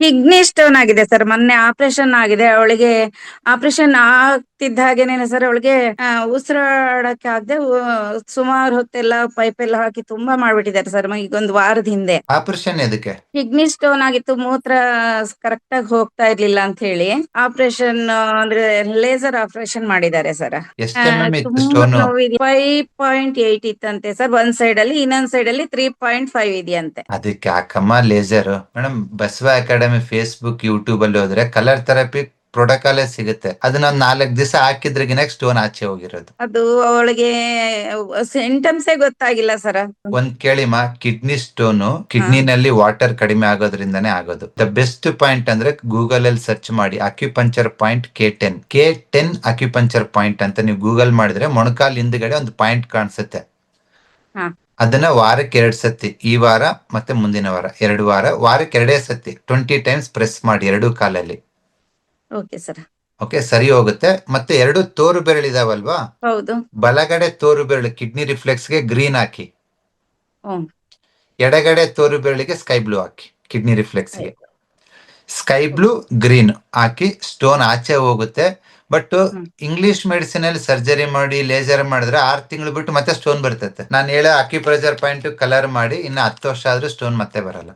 Kidney stone ಆಗಿದೆ sir ಮೊನ್ನೆ operation ಆಗಿದೆ. ಅವಳಿಗೆ ಆಪರೇಷನ್ ಆಗ್ತಿದ್ದ ಹಾಗೇನೆ ಸರ್ ಅವಳಿಗೆ ಉಸಿರಾಡಕ್ಕೆ ಆಗದೆ ಸುಮಾರು ಹೊತ್ತೆಲ್ಲ ಪೈಪ್ ಎಲ್ಲ ಹಾಕಿ ತುಂಬಾ ಮಾಡ್ಬಿಟ್ಟಿದ್ದಾರೆ ಸರ್ ಈಗ ಒಂದು ವಾರದ ಹಿಂದೆ. ಆಪರೇಷನ್ ಎದಕ್ಕೆ? ಕಿಡ್ನಿ ಸ್ಟೋನ್ ಆಗಿತ್ತು. ಮೂತ್ರ ಕರೆಕ್ಟ್ ಆಗಿ ಹೋಗ್ತಾ ಇರ್ಲಿಲ್ಲ ಅಂತ ಹೇಳಿ ಆಪರೇಷನ್ ಅಂದ್ರೆ ಲೇಸರ್ ಆಪರೇಷನ್ ಮಾಡಿದ್ದಾರೆ ಸರ್ ಫೈವ್ ಪಾಯಿಂಟ್ ಏಟ್ ಇತ್ತಂತೆ ಸರ್ ಒಂದ್ ಸೈಡ್ ಅಲ್ಲಿ ಇನ್ನೊಂದ್ ಸೈಡ್ ಅಲ್ಲಿ ತ್ರೀ ಪಾಯಿಂಟ್ ಫೈವ್ ಇದೆಯಂತೆ. ಅದಕ್ಕೆ Akkamma laser madam Basava academy Facebook YouTube ಅಲ್ಲಿ ಹೋದ್ರೆ ಕಲರ್ ಥೆರಪಿ ಪ್ರೋಟೋಕಾಲೇ ಸಿಗುತ್ತೆ. ಅದನ್ನ ಒಂದ್ ನಾಲ್ಕ್ ದಿವಸ ಹಾಕಿದ್ರಗಿನ ಸ್ಟೋನ್ ಆಚೆ ಹೋಗಿರೋದು. ಅದು ಅವಳಿಗೆ ಸಿಂಟಮ್ಸೇ ಗೊತ್ತಾಗಿಲ್ಲ ಸರ್. ಒಂದ್ ಕೇಳಿಮ್ಮ ಕಿಡ್ನಿ ಸ್ಟೋನ್ ಕಿಡ್ನಿನಲ್ಲಿ ವಾಟರ್ ಕಡಿಮೆ ಆಗೋದ್ರಿಂದನೇ ಆಗೋದು. ದ ಬೆಸ್ಟ್ ಪಾಯಿಂಟ್ ಅಂದ್ರೆ ಗೂಗಲ್ ಅಲ್ಲಿ ಸರ್ಚ್ ಮಾಡಿ acupuncture point K ten K ten acupuncture point ಅಂತ ನೀವು ಗೂಗಲ್ ಮಾಡಿದ್ರೆ ಮೊಣಕಾಲ್ ಹಿಂದ್ಗಡೆ ಒಂದು ಪಾಯಿಂಟ್ ಕಾಣಿಸುತ್ತೆ. ಅದನ್ನ ವಾರಕ್ಕೆ ಎರಡು ಸತಿ ಈ ವಾರ ಮತ್ತೆ ಮುಂದಿನ ವಾರ ಎರಡು ವಾರ ವಾರಕ್ಕೆ ಎರಡೇ ಸತಿ ಟ್ವೆಂಟಿ ಟೈಮ್ಸ್ ಪ್ರೆಸ್ ಮಾಡಿ ಎರಡು ಕಾಲಲ್ಲಿ. ಓಕೆ ಸರ್ ಓಕೆ ಸರಿ ಹೋಗುತ್ತೆ. ಮತ್ತೆ ಎರಡು ತೋರು ಬೆರಳಿದಾವಲ್ವಾ ಹೌದು. ಬಲಗಡೆ ತೋರು ಬೆರಳು ಕಿಡ್ನಿ ರಿಫ್ಲೆಕ್ಸ್ಗೆ ಗ್ರೀನ್ ಹಾಕಿ. ಎಡಗಡೆ ತೋರು ಬೆರಳಿಗೆ ಸ್ಕೈ ಬ್ಲೂ ಹಾಕಿ ಕಿಡ್ನಿ ರಿಫ್ಲೆಕ್ಸ್ಗೆ. Sky blue green. ಹಾಕಿ ಸ್ಟೋನ್ ಆಚೆ ಹೋಗುತ್ತೆ. ಬಟ್. ಇಂಗ್ಲಿಷ್ ಮೆಡಿಸಿನ್ ಅಲ್ಲಿ ಸರ್ಜರಿ ಮಾಡಿ ಲೇಸರ್ ಮಾಡಿದ್ರೆ ಆರ್ ತಿಂಗಳು ಬಿಟ್ಟು ಮತ್ತೆ ಸ್ಟೋನ್ ಬರ್ತೈತೆ. ನಾನು ಹೇಳೋ ಅಕ್ಯುಪ್ರೆಷರ್ ಪಾಯಿಂಟ್ ಕಲರ್ ಮಾಡಿ ಇನ್ನು ಹತ್ತು ವರ್ಷ ಆದ್ರೂ ಸ್ಟೋನ್ ಮತ್ತೆ ಬರಲ್ಲ.